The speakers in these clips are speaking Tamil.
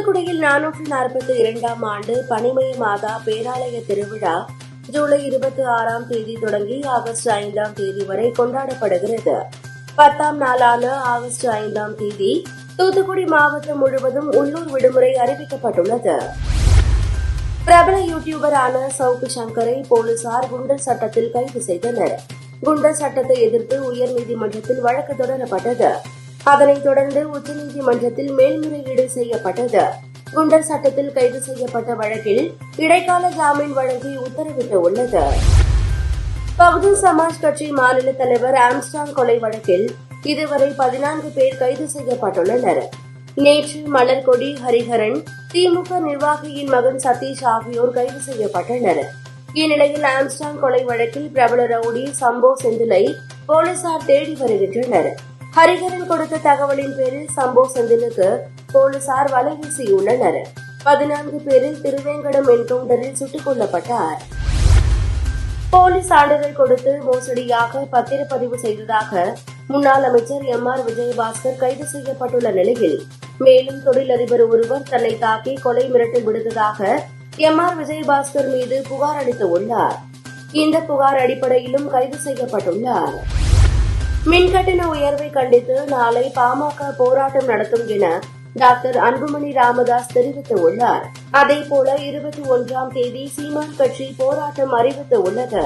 தூத்துக்குடியில் நானூற்று நாற்பத்தி இரண்டாம் ஆண்டு பனிமய மாதா பேராலய திருவிழா ஜூலை இருபத்தி ஆறாம் தேதி தொடங்கி ஆகஸ்ட் ஐந்தாம் தேதி வரை கொண்டாடப்படுகிறது. பத்தாம் நாளான ஆகஸ்ட் ஐந்தாம் தேதி தூத்துக்குடி மாவட்டம் முழுவதும் உள்ளூர் விடுமுறை அறிவிக்கப்பட்டுள்ளது. பிரபல யூடியூபரான சவுக்கு சங்கரை போலீசார் குண்டர் சட்டத்தில் கைது செய்தனர். குண்டர் சட்டத்தை எதிர்த்து உயர்நீதிமன்றத்தில் வழக்கு தொடரப்பட்டது. அதனைத் தொடர்ந்து உச்சநீதிமன்றத்தில் மேல்முறையீடு செய்யப்பட்டது. குண்டர் சட்டத்தில் கைது செய்யப்பட்ட வழக்கில் இடைக்கால ஜாமீன் வழங்கி உத்தரவிட்டுள்ளது பகுஜன் சமாஜ் கட்சி மாநில தலைவர் ஆம்ஸ்டாங் கொலை வழக்கில் இதுவரை பதினான்கு பேர் கைது செய்யப்பட்டுள்ளனர். நேற்று மலர்கொடி ஹரிஹரன் திமுக நிர்வாகியின் மகன் சதீஷ் ஆகியோர் கைது செய்யப்பட்டனர். இந்நிலையில் ஆம்ஸ்டாங் கொலை வழக்கில் பிரபல ரவுடி சம்போ செந்திலை போலீசார் தேடி வருகின்றனர். ஹரிஹரன் கொடுத்த தகவலின் பேரில் சம்போ செந்திலுக்கு போலீசார் வலை வீசியுள்ளனர். பதினான்கு பேரில் திருவேங்கடம் என்கவுண்டரில் சுட்டுக் கொல்லப்பட்டார். போலி சான்றிதழ் கொடுத்து மோசடியாக பத்திரப்பதிவு செய்ததாக முன்னாள் அமைச்சர் எம் ஆர் விஜயபாஸ்கர் கைது செய்யப்பட்டுள்ள நிலையில் மேலும் தொழிலதிபர் ஒருவர் தன்னை தாக்கி கொலை மிரட்டல் விடுத்ததாக எம் ஆர் விஜயபாஸ்கர் மீது புகார் அளித்துள்ளார் இந்த புகார் அடிப்படையிலும் கைது செய்யப்பட்டுள்ளார். மின்கட்டண உயர்வை கண்டித்து நாளை பாமக போராட்டம் நடத்தும் என டாக்டர் அன்புமணி ராமதாஸ் தெரிவித்துள்ளார். அதேபோல இருபத்தி ஒன்றாம் தேதி சீமான் கட்சி போராட்டம் அறிவித்துள்ளது.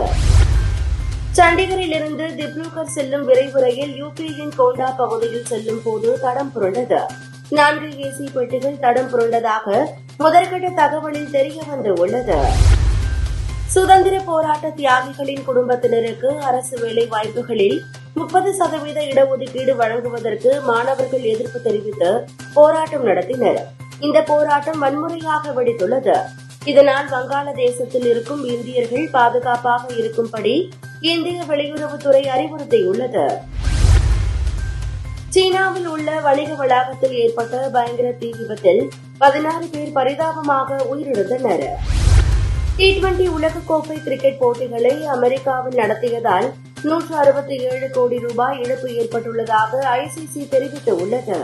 சண்டிகரில் இருந்து திப்ருகர் செல்லும் விரைவு ரயில் யூபியின் கோண்டா பகுதியில் செல்லும் போது தடம் புரண்டது. நான்கு ஏசி பெட்டிகள் தடம் புரண்டதாக முதற்கட்ட தகவலில் தெரிய வந்துள்ளது சுதந்திர போராட்ட தியாகிகளின் குடும்பத்தினருக்கு அரசு வேலை வாய்ப்புகளில் முப்பது சதவீத இடஒதுக்கீடு வழங்குவதற்கு மாணவர்கள் எதிர்ப்பு தெரிவித்து போராட்டம் நடத்தினர். இந்த போராட்டம் வன்முறையாக வெடித்துள்ளது. இதனால் வங்காளதேசத்தில் இருக்கும் இந்தியர்கள் பாதுகாப்பாக இருக்கும்படி இந்திய வெளியுறவுத்துறை அறிவுறுத்தியுள்ளது. சீனாவில் உள்ள வணிக வளாகத்தில் ஏற்பட்ட பயங்கர தீ விபத்தில் பதினாறு பேர் பரிதாபமாக உயிரிழந்தனர். டி டுவெண்டி உலகக்கோப்பை கிரிக்கெட் போட்டிகளை அமெரிக்காவில் நடத்தியதால் நூற்று அறுபத்தி ஏழு கோடி ரூபாய் இழப்பு ஏற்பட்டுள்ளதாக ஐசிசி தெரிவித்துள்ளது.